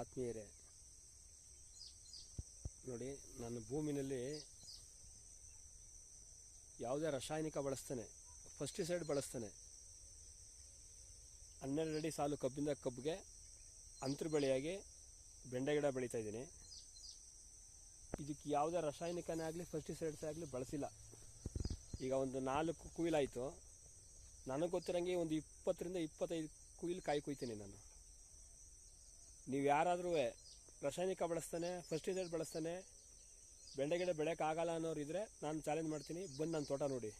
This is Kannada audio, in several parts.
ಆತ್ಮೀಯರೇ, ನೋಡಿ, ನಾನು ಭೂಮಿನಲ್ಲಿ ಯಾವುದೇ ರಾಸಾಯನಿಕ ಬಳಸ್ತಾನೆ ಫಸ್ಟಿಸೈಡ್ ಬಳಸ್ತಾನೆ. ಹನ್ನೆರಡು ಅಡಿ ಸಾಲು ಕಬ್ಬಿಂದ ಕಬ್ಬಿಗೆ ಅಂತರ ಬೆಳೆಯಾಗಿ ಬೆಂಡೆ ಗಿಡ ಬೆಳೀತಾ ಇದ್ದೀನಿ. ಇದಕ್ಕೆ ಯಾವುದೇ ರಾಸಾಯನಿಕನೇ ಆಗಲಿ ಫಸ್ಟಿಸೈಡ್ಸ್ ಆಗಲಿ ಬಳಸಿಲ್ಲ. ಈಗ ಒಂದು ನಾಲ್ಕು ಕುಯಿಲಾಯಿತು ನನಗೆ ಗೊತ್ತಿರೋಂಗೆ ಒಂದು ಇಪ್ಪತ್ತರಿಂದ ಇಪ್ಪತ್ತೈದು ಕುಯಿಲ್ ಕಾಯಿ ಕುಯ್ತೀನಿ ನಾನು. ನೀವು ಯಾರಾದರೂ ರಾಸಾಯನಿಕ ಬಳಸ್ತಾನೆ ಫಸ್ಟಿಸೈಡ್ ಬಳಸ್ತಾನೆ ಬೆಂಡೆಗಿಡ ಬೆಳೆಯೋಕ್ಕಾಗಲ್ಲ ಅನ್ನೋರು ಇದ್ದರೆ ನಾನು ಚಾಲೆಂಜ್ ಮಾಡ್ತೀನಿ ಬಂದು ನನ್ನ ತೋಟ ನೋಡಿ.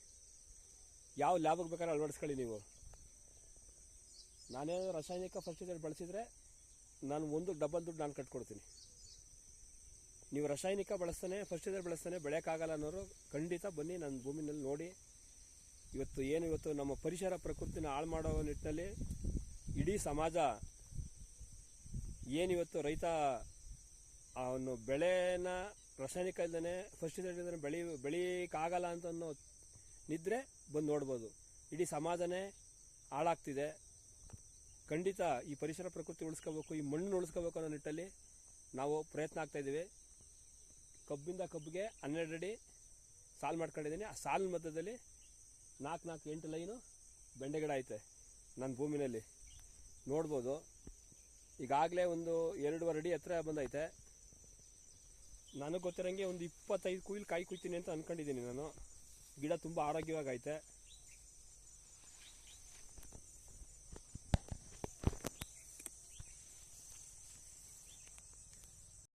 ಯಾವ ಲ್ಯಾಬಿಗೆ ಬೇಕಾದ್ರೆ ಅಳವಡಿಸ್ಕೊಳ್ಳಿ ನೀವು. ನಾನೇನೋ ರಾಸಾಯನಿಕ ಫಸ್ಟಿಸೈಡ್ ಬಳಸಿದರೆ ನಾನು ಒಂದು ಡಬಲ್ ದುಡ್ಡು ನಾನು ಕಟ್ಕೊಡ್ತೀನಿ. ನೀವು ರಾಸಾಯನಿಕ ಬಳಸ್ತಾನೆ ಫಸ್ಟಿಸೈಡ್ ಬಳಸ್ತಾನೆ, ಬೆಳೆಯೋಕ್ಕಾಗಲ್ಲ ಅನ್ನೋರು ಖಂಡಿತ ಬನ್ನಿ ನನ್ನ ಭೂಮಿನಲ್ಲಿ ನೋಡಿ. ಇವತ್ತು ಏನು ಇವತ್ತು ನಮ್ಮ ಪರಿಸರ ಪ್ರಕೃತಿನ ಹಾಳು ಮಾಡೋ ನಿಟ್ಟಿನಲ್ಲಿ ಇಡೀ ಸಮಾಜ ಏನಿವತ್ತು ರೈತ ಅವನು ಬೆಳೆನ ರಾಸಾಯನಿಕ ಫಸ್ಟ್ ಇದ್ದಾನೆ ಬೆಳಿ, ಬೆಳೀಕಾಗಲ್ಲ ಅಂತ ಅನ್ನೋ ನಿದ್ರೆ ಬಂದು ನೋಡ್ಬೋದು. ಇಡೀ ಸಮಾಜನೇ ಹಾಳಾಗ್ತಿದೆ. ಖಂಡಿತ ಈ ಪರಿಸರ ಪ್ರಕೃತಿ ಉಳಿಸ್ಕೋಬೇಕು, ಈ ಮಣ್ಣು ಉಳಿಸ್ಕೋಬೇಕು ಅನ್ನೋ ನಿಟ್ಟಲ್ಲಿ ನಾವು ಪ್ರಯತ್ನ ಆಗ್ತಾ ಇದ್ದೀವಿ. ಕಬ್ಬಿಂದ ಕಬ್ಬಿಗೆ ಹನ್ನೆರಡು ಅಡಿ ಸಾಲು ಮಾಡ್ಕೊಂಡಿದ್ದೀನಿ. ಆ ಸಾಲಿನ ಮಧ್ಯದಲ್ಲಿ ನಾಲ್ಕು ನಾಲ್ಕು ಎಂಟು ಲೈನು ಬೆಂಡೆ ಗಿಡ ಐತೆ ನನ್ನ ಭೂಮಿನಲ್ಲಿ. ನೋಡ್ಬೋದು. ಈಗಾಗಲೇ ಒಂದು ಎರಡೂವರೆ ಅಡಿ ಹತ್ರ ಬಂದೈತೆ. ನನಗೆ ಗೊತ್ತಿರೋಂಗೆ ಒಂದು ಇಪ್ಪತ್ತೈದು ಕುಯ್ಲು ಕಾಯಿ ಕುಯ್ತೀನಿ ಅಂತ ಅಂದ್ಕೊಂಡಿದ್ದೀನಿ ನಾನು. ಗಿಡ ತುಂಬ ಆರೋಗ್ಯವಾಗಿ ಐತೆ.